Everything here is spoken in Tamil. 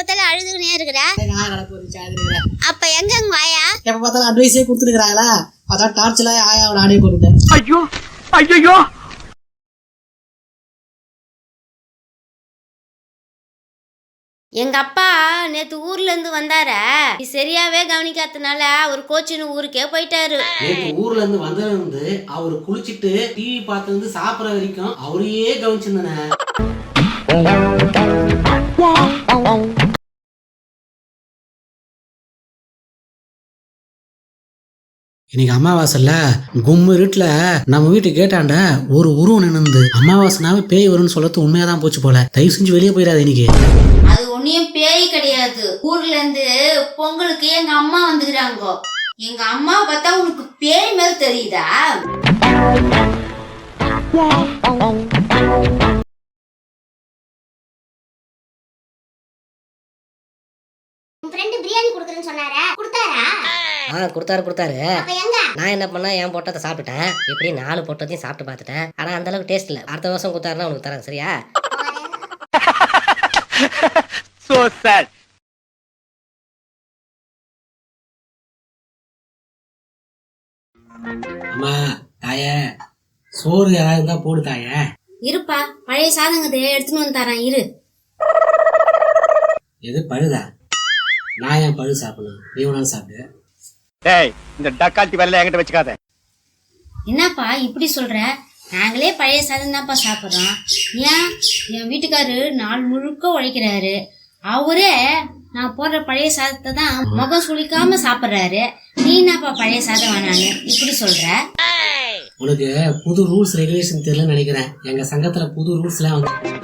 இப்பத்தால அழுதுகினே இருக்கிற. அப்ப எங்க ஆயா எப்ப பார்த்தாலும் அட்வைஸே கொடுத்துருக்காங்களா அதான் டார்ச்ல ஆயாவோட ஆடையை கொடுத்தேன் ஐயோ ஐயோ எங்க அப்பா நேத்து ஊர்ல இருந்து வந்தார. சரியாவே கவனிக்காதனால அவர் கோச்சின்னு ஊருக்கே போயிட்டாரு. நேற்று ஊர்ல இருந்து வந்தது அவர் குளிச்சிட்டு டிவி பார்த்து வந்து சாப்பிட்ற வரைக்கும் அவரையே கவனிச்சிருந்தனே. இன்னைக்கு அமாவாசைல கும்மு இருட்டுல நம்ம வீட்டு கேட்டாண்ட ஒரு உருவம் நின்று அமாவாசைனாவே பேய் வரும்னு சொல்லறது உண்மையாதான் போச்சு போல. தயவு செஞ்சு வெளியே போயிடாது இன்னைக்கு. அது ஒன்னியும் பேய் கிடையாது. ஊர்ல இருந்து பொங்கலுக்கு எங்க அம்மா வந்துக்கிறாங்க. எங்க அம்மா பார்த்தா உனக்கு பேய் மேல தெரியுதா? ஃப்ரெண்டு பிரியாணி கொடுக்குறேன்னு சொன்னாரா ஆ கொடுத்தாரு கொடுத்தாரு. அப்ப எங்க? நான் என்ன பண்ணேன்? என் பொட்டத்தை சாப்பிட்டுட்டேன். இப்படி நாலு பொட்டத்தையும் சாப்பிட்டு பார்த்துட்டேன். ஆனா அந்த அளவுக்கு டேஸ்ட் இல்லை. அடுத்த வருஷம் கொடுத்தாருன்னா உனக்கு தரேன் சரியா? சோ சாட் அம்மா தாய சோறு யாராவது இருந்தா போடு தாய. இருப்பா. பழைய சாதங்கத்தை எடுத்துன்னு வந்து தரேன். இரு. எது பழுதா? நான் ஏன் பழு சாப்பிடணும்? நீ வேணாலும் சாப்பிடு. டேய் இந்த டக்கால்ட்டி வேலையில என்கிட்ட வச்சுக்காத. என்னப்பா இப்படி சொல்ற? நாங்களே பழைய சாதம் தான்ப்பா சாப்பிட்றோம். ஏன்? என் வீட்டுக்காரு நாள் முழுக்க உழைக்கிறாரு. அவரே நான் போடுற பழைய சாதத்தை தான் முகம் சுளிக்காம சாப்பிட்றாரு. நீ என்னப்பா பழைய சாதம் வேணான்னு இப்படி சொல்ற? உனக்கு புது ரூல்ஸ் ரெகுலேஷன் தெரியலன்னு நினைக்கிறேன். எங்க சங்கத்துல புது ரூல்ஸ்லாம் வந்து